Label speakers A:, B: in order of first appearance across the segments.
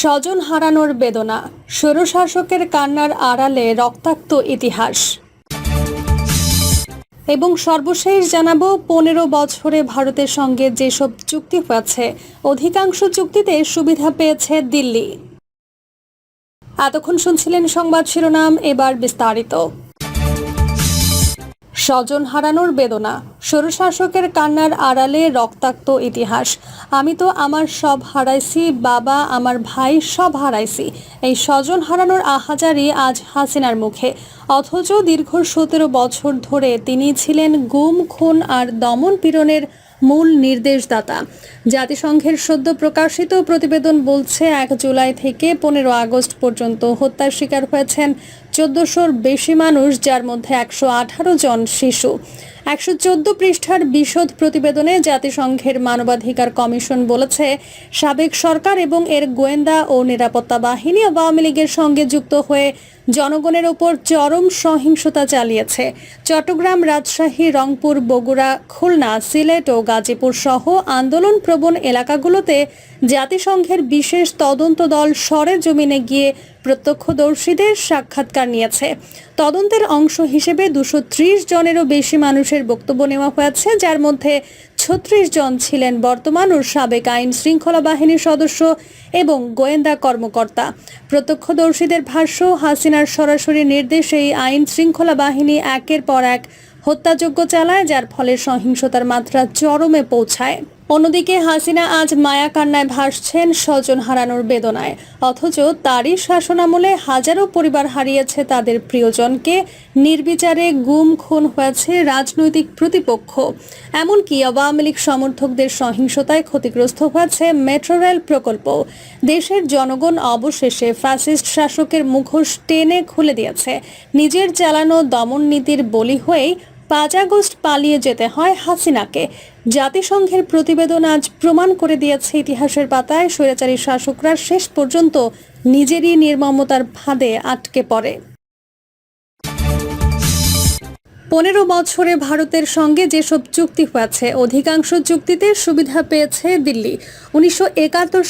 A: স্বজন হারানোর বেদনা। স্বৈরশাসকের কান্নার আড়ালে রক্তাক্ত ইতিহাস। এবং সর্বশেষ জানাব, পনেরো বছরে ভারতের সঙ্গে যেসব চুক্তি হয়েছে, অধিকাংশ চুক্তিতে সুবিধা পেয়েছে দিল্লি। এতক্ষণ শুনছিলেন সংবাদ শিরোনাম, এবার বিস্তারিত। স্বজন হারানোর বেদনা। স্বৈরশাসকের কান্নার আড়ালে রক্তাক্ত ইতিহাস। আমি তো আমার সব হারাইছি, বাবা আমার ভাই সব হারাইছি। এই স্বজন হারানোর আহাজারি আজ হাসিনার মুখে। অথচ দীর্ঘ সতেরো বছর ধরে তিনি ছিলেন গুম, খুন আর দমন পীড়নের মূল নির্দেশদাতা। জাতিসংঘের সদ্য প্রকাশিত প্রতিবেদন বলছে, এক জুলাই থেকে পনেরো আগস্ট পর্যন্ত হত্যার শিকার হয়েছেন চোদ্দশোর বেশি মানুষ, যার মধ্যে একশো আঠারো জন শিশু। একশো চোদ্দ পৃষ্ঠার বিশদ প্রতিবেদনে জাতিসংঘের মানবাধিকার কমিশন বলেছে, সাবেক সরকার এবং এর গোয়েন্দা ও নিরাপত্তা বাহিনী আওয়ামী লীগের সঙ্গে যুক্ত হয়ে জনগণের ওপর চরম সহিংসতা চালিয়েছে। চট্টগ্রাম রাজশাহী, রংপুর, বগুড়া, খুলনা, সিলেট ও গাজীপুর সহ আন্দোলন প্রবণ এলাকাগুলোতে জাতিসংঘের বিশেষ তদন্ত দল সরে জমিনে গিয়ে প্রত্যক্ষদর্শীদের সাক্ষাৎকার নিয়েছে। তদন্তের অংশ হিসেবে দুশো জনেরও বেশি মানুষের বক্তব্য নেওয়া হয়েছে, যার মধ্যে ছত্রিশ জন ছিলেন বর্তমান ও সাবেক আইন শৃঙ্খলা বাহিনীর সদস্য এবং গোয়েন্দা কর্মকর্তা। প্রত্যক্ষদর্শীদের ভাষ্য, হাসিনার সরাসরি নির্দেশেই আইন শৃঙ্খলা বাহিনী একের পর এক হত্যাযজ্ঞ চালায়, যার ফলে সহিংসতার মাত্রা চরমে পৌঁছায়। অন্যদিকে হাসিনা আজ মায়া কান্নায় ভাসছেন স্বজন হারানোর বেদনায়। অথচ তারই শাসনামলে হাজারো পরিবার হারিয়েছে তাদের প্রিয়জনকে। নির্বিচারে গুম, খুন হয়েছে রাজনৈতিক প্রতিপক্ষ। এমনকি আওয়ামী লীগ সমর্থকদের সহিংসতায় ক্ষতিগ্রস্ত হয়েছে মেট্রো রেল প্রকল্প। দেশের জনগণ অবশেষে ফ্যাসিস্ট শাসকের মুখোশ টেনে খুলে দিয়েছে। নিজের চালানো দমন নীতির বলি হয়েই পাঁচ আগস্ট পালিয়ে যেতে হয় হাসিনাকে। জাতিসংঘের প্রতিবেদন আজ প্রমাণ করে দিয়েছে ইতিহাসের পাতায়, স্বৈরাচারী শাসকরা শেষ পর্যন্ত নিজেরই নির্মমতার ফাঁদে আটকে পড়ে। পনেরো বছরে ভারতের সঙ্গে যেসব চুক্তি হয়েছে, অধিকাংশ চুক্তিতে সুবিধা পেয়েছে দিল্লি। উনিশশো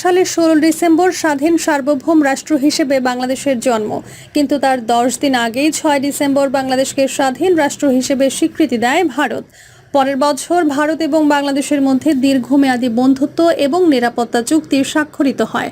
A: সালের ষোলো ডিসেম্বর স্বাধীন সার্বভৌম রাষ্ট্র হিসেবে বাংলাদেশের জন্ম। কিন্তু তার দশ দিন আগেই ছয় ডিসেম্বর বাংলাদেশকে স্বাধীন রাষ্ট্র হিসেবে স্বীকৃতি দেয় ভারত। পরের বছর ভারত এবং বাংলাদেশের মধ্যে দীর্ঘমেয়াদী বন্ধুত্ব এবং নিরাপত্তা চুক্তি স্বাক্ষরিত হয়।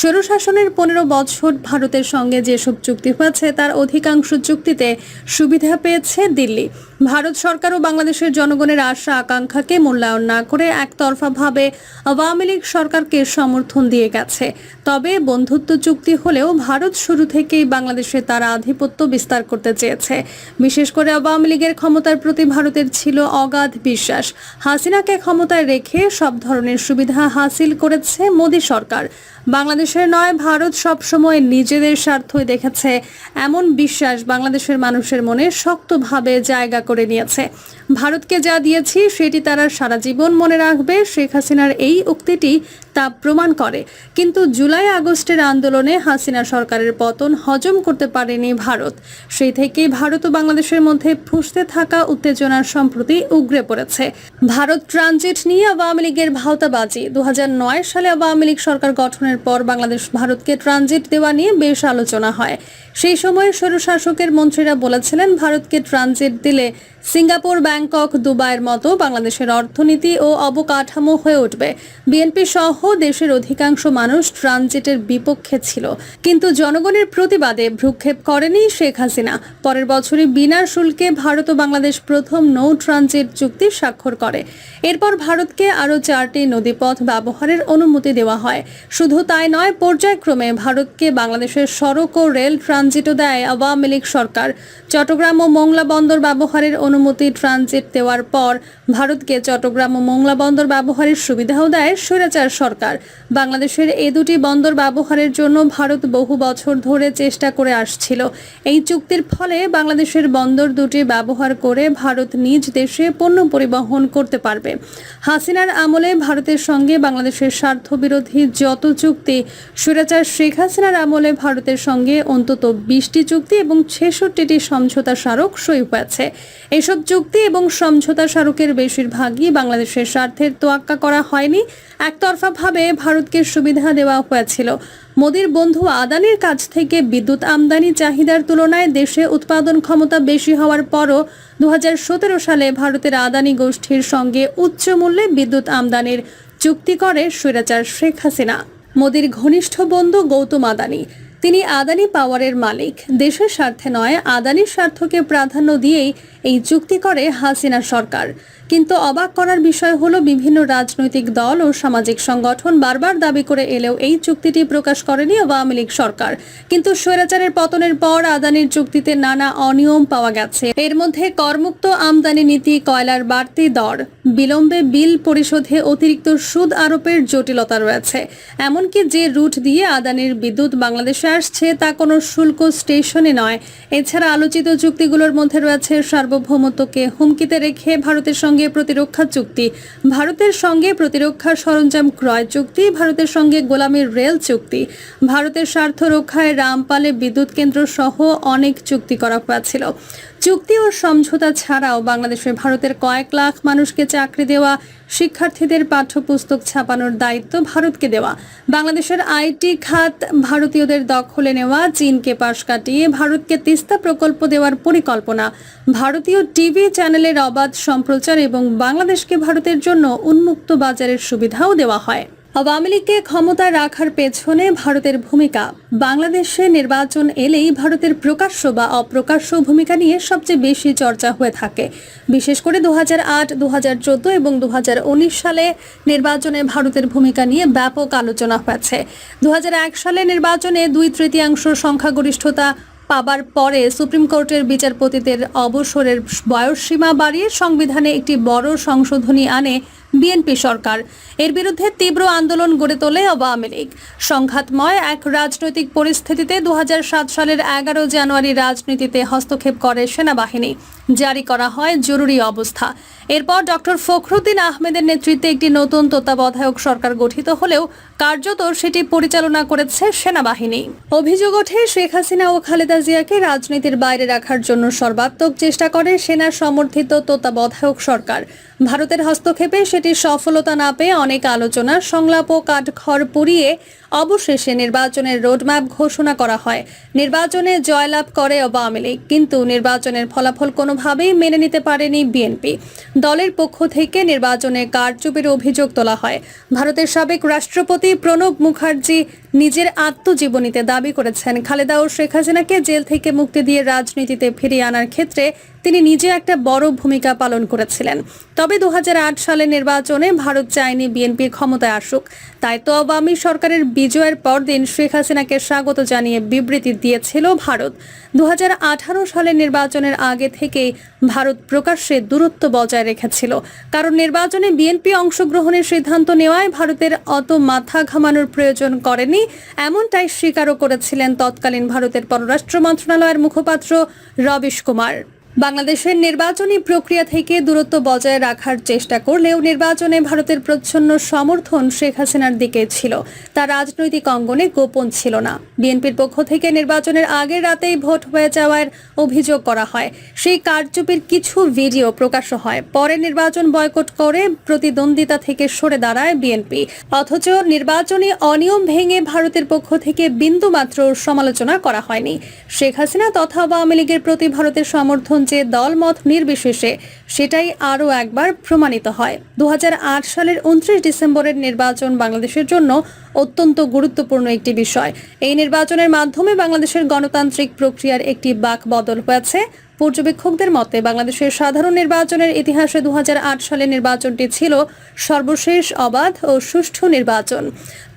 A: স্বৈরশাসনের পনেরো বছর ভারতের সঙ্গে যেসব চুক্তি হয়েছে, তার অধিকাংশ চুক্তিতে সুবিধা পেয়েছে দিল্লি। ভারত সরকার ও বাংলাদেশের জনগণের আশা, আকাঙ্ক্ষাকে মূল্যায়ন না করে একতরফাভাবে আওয়ামী লীগ সরকারকে সমর্থন দিয়ে গেছে। তবে বন্ধুত্ব চুক্তি হলেও ভারত শুরু থেকেই বাংলাদেশে তার আধিপত্য বিস্তার করতে চেয়েছে। বিশেষ করে আওয়ামী লীগের ক্ষমতার প্রতি ভারতের ছিল অগাধ বিশ্বাস। হাসিনাকে ক্ষমতায় রেখে সব ধরনের সুবিধা হাসিল করেছে মোদী সরকার। বাংলাদেশের নয়, ভারত সবসময় নিজেদের স্বার্থই দেখেছে। এমন বিশ্বাস বাংলাদেশের মানুষের মনে শক্তভাবে জায়গা করে নিয়েছে। ভারতকে যা দিয়েছি, সেটি তারা সারা জীবন মনে রাখবে। শেখ হাসিনার এই উক্তিটি তা প্রমাণ করে। কিন্তু জুলাই আগস্টের আন্দোলনে হাসিনা সরকারের পতন হজম করতে পারেনি ভারত। সেই থেকেই ভারত ও বাংলাদেশের মধ্যে ফুসতে থাকা উত্তেজনার সম্প্রতি উগরে পড়েছে। ভারত ট্রানজিট নিয়ে আওয়ামী লীগের ভাওতাবাজি। দুহাজার নয় সালে আওয়ামী লীগ সরকার গঠনের পর বাংলাদেশ ভারতকে ট্রানজিট দেওয়া নিয়ে বেশ আলোচনা হয়। সেই সময় স্বৈরশাসকের মন্ত্রীরা বলেছিলেন, ভারতকে ট্রানজিট দিলে সিঙ্গাপুর, ব্যাংকক, দুবাইয়ের মতো বাংলাদেশের অর্থনীতি ও অবকাঠামো হয়ে উঠবে। বিএনপি সহ দেশের অধিকাংশ মানুষ ট্রানজিটের বিপক্ষে ছিল। কিন্তু জনগণের প্রতিবাদে ভ্রুক্ষেপ করেনি শেখ হাসিনা। পরের বছরই বিনা শুল্কে ভারত ও বাংলাদেশ প্রথম নৌ ট্রানজিট চুক্তি স্বাক্ষর করে। এরপর ভারতকে আরও চারটি নদীপথ ব্যবহারের অনুমতি দেওয়া হয়। শুধু তাই নয়, পর্যায়ক্রমে ভারতকে বাংলাদেশের সড়ক ও রেল ট্রানজিটও দেয় আওয়ামী লীগ সরকার। চট্টগ্রাম ও মোংলা বন্দর ব্যবহারের অনুমতি ট্রানজিট দেওয়ার পর ভারতকে চট্টগ্রাম ও মোংলা বন্দর ব্যবহারের সুবিধাও দেয় স্বৈরাচার সরকার। বাংলাদেশের এ দুটি বন্দর ব্যবহারের জন্য ভারত বহু বছর ধরে চেষ্টা করে আসছিল। এই চুক্তির ফলে বাংলাদেশের বন্দর দুটি ব্যবহার করে ভারত নিজ দেশে পণ্য পরিবহন করতে পারবে। হাসিনার আমলে ভারতের সঙ্গে বাংলাদেশের স্বার্থবিরোধী যত চুক্তি স্বৈরাচার শেখ হাসিনার আমলে ভারতের সঙ্গে অন্তত বিশটি চুক্তি এবং ছেষট্টিটি সমঝোতা স্মারক সই হয়েছে। এসব চুক্তি এবং সমঝোতা স্মারকের বেশিরভাগই বাংলাদেশের স্বার্থের তোয়াক্কা করা হয়নি। একতরফা বিভিন্নভাবে ভারতকে সুবিধা দেওয়া হয়েছিল। মোদীর বন্ধু আদানির কাছ থেকে বিদ্যুৎ আমদানি চাহিদার তুলনায় দেশে উৎপাদন ক্ষমতা বেশি হওয়ার পরও দু হাজার সতেরো সালে ভারতের আদানি গোষ্ঠীর সঙ্গে উচ্চ মূল্যে বিদ্যুৎ আমদানির চুক্তি করে স্বৈরাচার শেখ হাসিনা। মোদীর ঘনিষ্ঠ বন্ধু গৌতম আদানি তিনি আদানি পাওয়ারের মালিক। দেশের স্বার্থে নয় আদানির স্বার্থকে প্রাধান্য দিয়েই এই চুক্তি করে হাসিনা সরকার। কিন্তু অবাক করার বিষয় হলো বিভিন্ন রাজনৈতিক দল ও সামাজিক সংগঠন বারবার দাবি করে এলেও এই চুক্তিটি প্রকাশ করেনি আওয়ামী লীগ সরকার। কিন্তু স্বৈরাচারের পতনের পর আদানির চুক্তিতে নানা অনিয়ম পাওয়া গেছে। এর মধ্যে করমুক্ত আমদানি নীতি, কয়লার বাড়তি দর, বিলম্বে বিল পরিশোধে অতিরিক্ত সুদ আরোপের জটিলতা রয়েছে। এমনকি যে রুট দিয়ে আদানির বিদ্যুৎ বাংলাদেশে আসছে তা কোনো শুল্ক স্টেশনে নয়। এছাড়া আলোচিত চুক্তিগুলোর মধ্যে রয়েছে সার্বভৌমত্বকে হুমকিতে রেখে ভারতের সঙ্গে প্রতিরক্ষা চুক্তি, ভারতের সঙ্গে প্রতিরক্ষা সরঞ্জাম ক্রয় চুক্তি, ভারতের সঙ্গে গোলামের রেল চুক্তি, ভারতের স্বার্থ রক্ষায় রামপালে বিদ্যুৎ কেন্দ্র সহ অনেক চুক্তি করা হয়েছিল। চুক্তি ও সমঝোতা ছাড়াও বাংলাদেশে ভারতের কয়েক লাখ মানুষকে চাকরি দেওয়া, শিক্ষার্থীদের পাঠ্যপুস্তক ছাপানোর দায়িত্ব ভারতকে দেওয়া। বাংলাদেশের আইটি খাত ভারতীয়দের দখলে নেওয়া, চীনকে পাশ কাটিয়ে ভারতকে তিস্তা প্রকল্প দেওয়ার পরিকল্পনা। ভারতীয় টিভি চ্যানেলের অবাধ সম্প্রচার এবং বাংলাদেশকে ভারতের জন্য উন্মুক্ত বাজারের সুবিধাও দেওয়া হয়। আওয়ামী লীগকে ক্ষমতায় রাখার পেছনে ভারতের ভূমিকা। বাংলাদেশে নির্বাচন এলেই ভারতের প্রকাশ্য বা অপ্রকাশ্য ভূমিকা নিয়ে সবচেয়ে বেশি চর্চা হয়ে থাকে। বিশেষ করে দু হাজার আট দু হাজার চোদ্দ এবং দু হাজার উনিশ সালে নির্বাচনে ভারতের ভূমিকা নিয়ে ব্যাপক আলোচনা হয়েছে। দু হাজার এক সালে নির্বাচনে দুই তৃতীয়াংশ সংখ্যাগরিষ্ঠতা পাবার পরে সুপ্রিম কোর্টের বিচারপতিদের অবসরের বয়সসীমা বাড়িয়ে সংবিধানে একটি বড় সংশোধনী আনে বিএনপি সরকার। এর বিরুদ্ধে তীব্র আন্দোলন গড়ে তোলে আওয়ামী লীগ। সংঘাতময় এক রাজনৈতিক পরিস্থিতিতে দুহাজার সাত সালের এগারো জানুয়ারি রাজনীতিতে হস্তক্ষেপ করে সেনাবাহিনী। জারি করা হয় জরুরি অবস্থা। এরপর ডক্টর ফখরুদ্দিন আহমেদের নেতৃত্বে একটি নতুন তত্ত্বাবধায়ক সরকার গঠিত হলেও কার্যত সেটি পরিচালনা করেছে সেনাবাহিনী। অভিযোগ ওঠে, শেখ হাসিনা ও খালেদা জিয়াকে রাজনীতির বাইরে রাখার জন্য সর্বাত্মক চেষ্টা করে সেনা সমর্থিত তত্ত্বাবধায়ক সরকার। ভারতের হস্তক্ষেপে সেটি সফলতা না পেয়ে অনেক আলোচনা সংলাপ ও কাঠখড় পুড়িয়ে অবশেষে নির্বাচনের রোডম্যাপ ঘোষণা করা হয়। নির্বাচনে জয়লাভ করে আওয়ামী লীগ, কিন্তু নির্বাচনের ফলাফল কোনোভাবেই মেনে নিতে পারেনি বিএনপি। দলের পক্ষ থেকে নির্বাচনে কারচুপির অভিযোগ তোলা হয়। ভারতের সাবেক রাষ্ট্রপতি প্রণব মুখার্জি নিজের আত্মজীবনীতে দাবি করেছেন। খালেদা ও শেখ হাসিনাকে জেল থেকে মুক্তি দিয়ে রাজনীতিতে ফিরিয়ে আনার ক্ষেত্রে তিনি নিজে একটা বড় ভূমিকা পালন করেছিলেন। তবে দু হাজার আট সালে নির্বাচনে ভারত চায়নি বিএনপি ক্ষমতায় আসুক। তাই তো আওয়ামী সরকারের বিজয়ের পরদিন শেখ হাসিনাকে স্বাগত জানিয়ে বিবৃতি দিয়েছিল ভারত। দু সালে নির্বাচনের আগে থেকেই ভারত প্রকাশ্যে দূরত্ব বজায় রেখেছিল। কারণ নির্বাচনে বিএনপি অংশগ্রহণের সিদ্ধান্ত নেওয়ায় ভারতের অত মাথা ঘামানোর প্রয়োজন করেনি এমনটাই স্বীকারও করেছিলেন তৎকালীন ভারতের পররাষ্ট্র মন্ত্রণালয়ের মুখপাত্র রবিশ কুমার। বাংলাদেশের নির্বাচনী প্রক্রিয়া থেকে দূরত্ব বজায় রাখার চেষ্টা করলেও নির্বাচনে ভারতের প্রচ্ছন্ন সমর্থন শেখ হাসিনার দিকে ছিল। তা রাজনৈতিক অঙ্গনে গোপন ছিল না। বিএনপির পক্ষ থেকে নির্বাচনের আগের রাতেই ভোট হয়ে যাওয়ার অভিযোগ করা হয়। সেই কারচুপির কিছু ভিডিও প্রকাশ হয়। পরে নির্বাচন বয়কট করে প্রতিদ্বন্দ্বিতা থেকে সরে দাঁড়ায় বিএনপি। অথচ নির্বাচনী অনিয়ম ভেঙে ভারতের পক্ষ থেকে বিন্দুমাত্র সমালোচনা করা হয়নি। শেখ হাসিনা তথা আওয়ামী লীগের প্রতি ভারতের সমর্থন যে দলমত নির্বিশেষে সেটাই আরও একবার প্রমাণিত হয়। দু হাজার আট সালের উনত্রিশ ডিসেম্বরের নির্বাচন বাংলাদেশের জন্য অত্যন্ত গুরুত্বপূর্ণ একটি বিষয়। এই নির্বাচনের মাধ্যমে বাংলাদেশের গণতান্ত্রিক প্রক্রিয়ার একটি বাক বদল হয়েছে। পর্যবেক্ষকদের মতে, বাংলাদেশের সাধারণ নির্বাচনের ইতিহাসে দু হাজার আট সালের নির্বাচনটি ছিল সর্বশেষ অবাধ ও সুষ্ঠু নির্বাচন।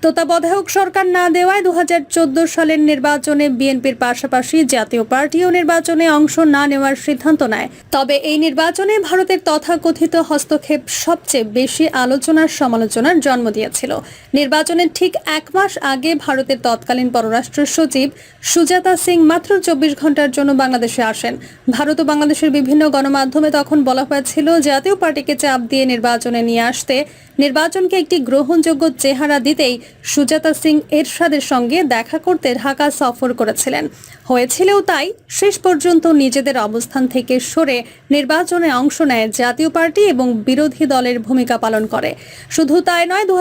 A: তত্ত্বাবধায়ক সরকার না দেওয়ায় দুহাজার চোদ্দ সালের নির্বাচনে বিএনপির পাশাপাশি জাতীয় পার্টিও নির্বাচনে অংশ না নেওয়ার সিদ্ধান্ত নেয়। তবে এই নির্বাচনে ভারতের তথাকথিত হস্তক্ষেপ সবচেয়ে বেশি আলোচনার সমালোচনার জন্ম দিয়েছিল। নির্বাচনের ঠিক এক মাস আগে ভারতের তৎকালীন পররাষ্ট্র সচিব সুজাতা সিং মাত্র চব্বিশ ঘণ্টার জন্য বাংলাদেশে আসেন। ভারত ও বাংলাদেশের বিভিন্ন গণমাধ্যমে তখন বলা হয়েছিল, জাতীয় পার্টিকে চাপ দিয়ে নির্বাচনে নিয়ে আসতে, নির্বাচনকে একটি গ্রহণযোগ্য চেহারা দিতেই সুজাতা সিং এরশাদের সঙ্গে দেখা করতে ঢাকা সফর করেছিলেন। হয়েছিলেও তাই শেষ পর্যন্ত নিজেদের অবস্থান থেকে সরে নির্বাচনে অংশ নেয় জাতীয় পার্টি এবং বিরোধী দলের ভূমিকা পালন করে। শুধু তাই নয় দু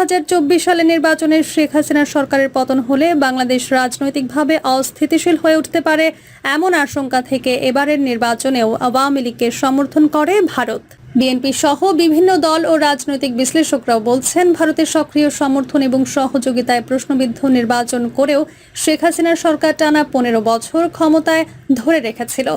A: সালে নির্বাচনের শেখ হাসিনা সরকারের পতন হলে বাংলাদেশ রাজনৈতিকভাবে অস্থিতিশীল হয়ে উঠতে পারে এমন আশঙ্কা থেকে এবারের নির্বাচনেও আওয়ামী লীগকে সমর্থন করে ভারত। বিএনপি সহ বিভিন্ন দল ও রাজনৈতিক বিশ্লেষকরাও বলছেন, ভারতের সক্রিয় সমর্থন এবং সহযোগিতায় প্রশ্নবিদ্ধ নির্বাচন করেও শেখ হাসিনার সরকার টানা পনেরো বছর ক্ষমতায় ধরে রেখেছিল।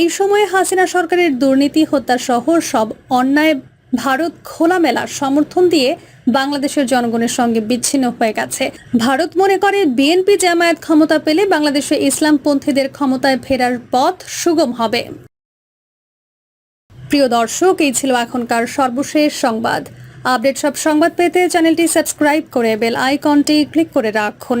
A: এই সময়ে হাসিনা সরকারের দুর্নীতি হত্যা সহ সব অন্যায় ভারত খোলামেলা সমর্থন দিয়ে বাংলাদেশের জনগণের সঙ্গে বিচ্ছিন্ন হয়ে গেছে। ভারত মনে করে বিএনপি জামায়াত ক্ষমতা পেলে বাংলাদেশে ইসলামপন্থীদের ক্ষমতায় ফেরার পথ সুগম হবে। প্রিয় দর্শক, এই ছিল এখনকার সর্বশেষ সংবাদ। আপডেট সব সংবাদ পেতে চ্যানেলটি সাবস্ক্রাইব করে বেল আইকনটি ক্লিক করে রাখুন।